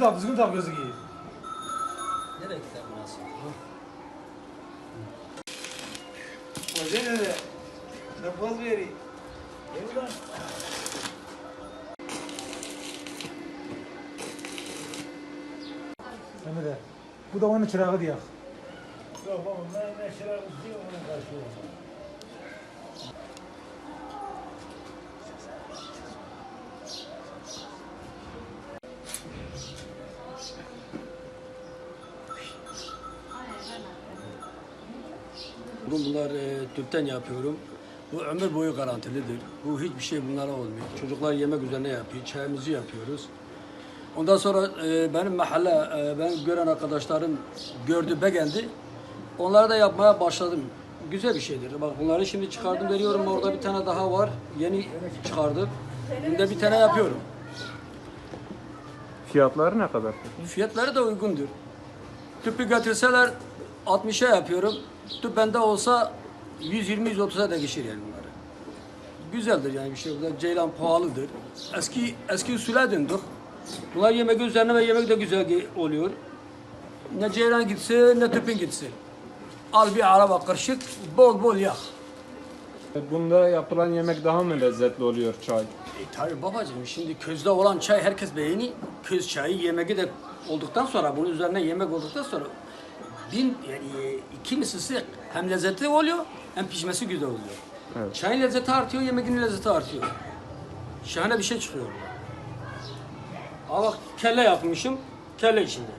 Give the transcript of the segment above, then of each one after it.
tak, düzgün tak gözlüğü. Nereye gider burası? Hoca ne de? Ne poz vereyim? Hem de. Bu da onun çırağı diye. Yok oğlum ben ne şeyler istiyorum ona Bugün bunlar e, tüpten yapıyorum. Bu ömür boyu garantilidir. Bu hiçbir şey bunlara olmuyor. Çocuklar yemek üzerine yapıyor. Çayımızı yapıyoruz. Ondan sonra e, benim mahalle, e, ben gören arkadaşlarım gördü, beğendi. Onları da yapmaya başladım. Güzel bir şeydir. Bak bunları şimdi çıkardım veriyorum. Orada bir tane daha var. Yeni çıkardım. Günde bir tane yapıyorum. Fiyatları ne kadar? Fiyatları da uygundur. Tüpü götürseler 60'a yapıyorum. Tüp bende olsa 120-130'a da geçir yani bunları. Güzeldir yani bir şey. Burada ceylan pahalıdır. Eski eski usule döndük. Bunlar yemek üzerine ve yemek de güzel oluyor. Ne ceylan gitsin ne tüpün gitsin. Al bir araba kırışık, bol bol yak. Bunda yapılan yemek daha mı lezzetli oluyor çay? E, tabii babacığım şimdi közde olan çay herkes beğeni. Köz çayı yemeği de olduktan sonra bunun üzerine yemek olduktan sonra bin yani iki mislisi hem lezzetli oluyor hem pişmesi güzel oluyor. Evet. Çayın lezzeti artıyor, yemeğin lezzeti artıyor. Şahane bir şey çıkıyor. Aa bak kelle yapmışım, kelle içinde.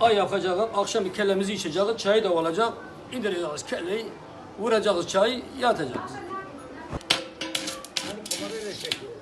Ay yapacağız, akşam bir kellemizi içeceğiz, çayı da olacak. İndireceğiz kelleyi, vuracağız çayı, yatacağız. Hani kamerayla çekiyor.